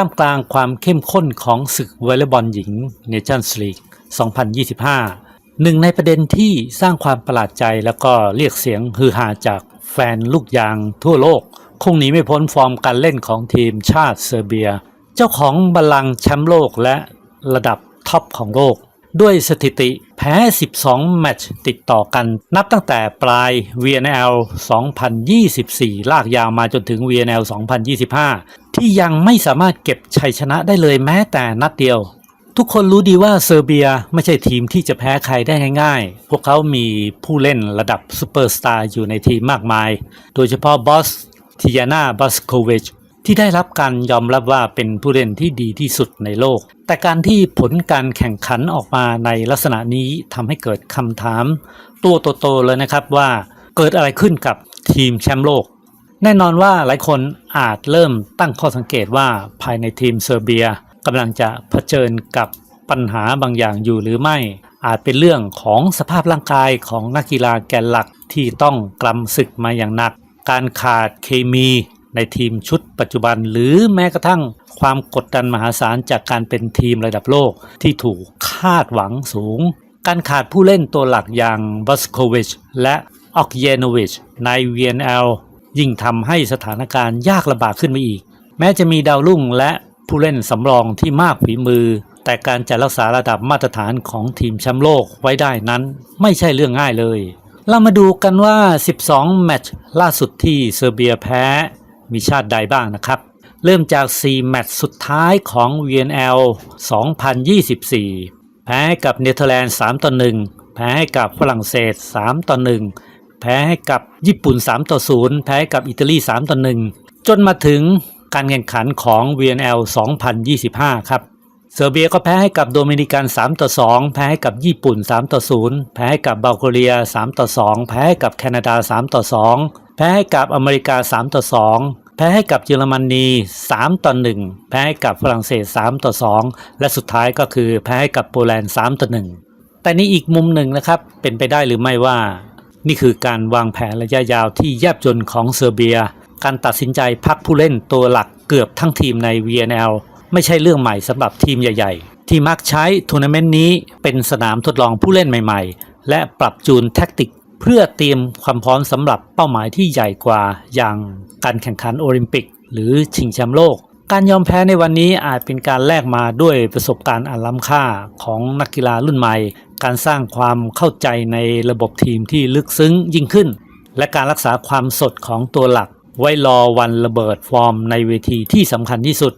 ท่ามกลางความเข้มข้นของศึกวอลเลย์บอลหญิงเนชั่นสลีก2025 หนึ่งในประเด็นที่สร้างความประหลาดใจแล้วก็เรียกเสียงฮือฮาจากแฟนลูกยางทั่วโลก คงหนีไม่พ้นฟอร์มการเล่นของทีมชาติเซอร์เบีย เจ้าของบัลลังก์แชมป์โลกและระดับท็อปของโลก ด้วยสถิติแพ้ 12 แมตช์ติดต่อกัน นับตั้งแต่ปลาย VNL 2024 ลากยาวมาจนถึง VNL 2025 ที่ยังไม่สามารถเก็บชัยชนะได้เลยแม้แต่นัดเดียว ทุกคนรู้ดีว่าเซอร์เบียไม่ใช่ทีมที่จะแพ้ใครได้ง่ายๆ พวกเขามีผู้เล่นระดับซูเปอร์สตาร์อยู่ในทีมมากมาย โดยเฉพาะบอสทิยานาบัสโควิชที่ได้รับการยอมรับว่าเป็นผู้เล่นที่ดีที่สุดในโลก แต่การที่ผลการแข่งขันออกมาในลักษณะนี้ทำให้เกิดคำถาม ตัวโตๆเลยนะครับว่าเกิดอะไรขึ้นกับทีมแชมป์โลก แน่นอนว่าหลายคนอาจเริ่มตั้งข้อสังเกตว่าภายในทีมเซอร์เบียกำลังจะเผชิญกับปัญหาบางอย่างอยู่หรือไม่ อาจเป็นเรื่องของสภาพร่างกายของนักกีฬาแกนหลักที่ต้องกลำศึกมาอย่างหนัก การขาดเคมีในทีมชุดปัจจุบัน หรือแม้กระทั่งความกดดันมหาศาลจากการเป็นทีมระดับโลกที่ถูกคาดหวังสูง การขาดผู้เล่นตัวหลักอย่างบัสโควิชและออกเยโนวิชใน VNL ยิ่งทำให้สถานการณ์ยากลำบากขึ้นไปอีก แม้จะมีดาวรุ่งและผู้เล่นสำรองที่มากฝีมือ แต่การจะรักษาระดับมาตรฐานของทีมแชมป์โลกไว้ได้นั้นไม่ใช่เรื่องง่ายเลย เรามาดูกันว่า 12 แมตช์ล่าสุดที่เซอร์เบียแพ้มีชาติใดบ้างนะครับ เริ่มจาก 4 แมตช์สุดท้ายของ VNL 2024 แพ้ให้กับเนเธอร์แลนด์ 3 ต่อ 1 แพ้ให้กับฝรั่งเศส 3 ต่อ 1 แพ้ให้กับญี่ปุ่น 3 ต่อ 0 แพ้ให้กับอิตาลี 3 ต่อ 1 จนมาถึงการแข่งขันของ VNL 2025 ครับ เซอร์เบียก็แพ้ให้กับโดมินิกัน 3 ต่อ 2 แพ้ให้กับญี่ปุ่น 3 ต่อ 0 แพ้ให้กับบัลแกเรีย 3 ต่อ 2 แพ้ให้กับแคนาดา 3 ต่อ 2 แพ้ให้กับอเมริกา 3 ต่อ 2แพ้ให้กับเยอรมนี 3 ต่อ 1 แพ้ให้กับฝรั่งเศส 3 ต่อ 2 และสุดท้ายก็คือแพ้ให้กับโปแลนด์ 3 ต่อ 1 แต่นี่อีกมุมหนึ่งนะครับ เป็นไปได้หรือไม่ว่า นี่คือการวางแผนระยะยาวที่แยบยลของเซอร์เบีย การตัดสินใจพักผู้เล่นตัวหลักเกือบทั้งทีมใน VNL ไม่ใช่เรื่องใหม่สำหรับทีมใหญ่ๆ ที่มักใช้ทัวร์นาเมนต์นี้เป็นสนามทดลองผู้เล่นใหม่ๆ และปรับจูนแท็กติก เพื่อเตรียมความพร้อมสำหรับเป้าหมายที่ใหญ่กว่าอย่างการแข่งขันโอลิมปิก หรือชิงแชมป์โลก การยอมแพ้ในวันนี้อาจเป็นการแลกมาด้วยประสบการณ์อันล้ำค่าของนักกีฬารุ่นใหม่ การสร้างความเข้าใจในระบบทีมที่ลึกซึ้งยิ่งขึ้น และการรักษาความสดของตัวหลัก ไว้รอวันระเบิดฟอร์มในเวทีที่สำคัญที่สุด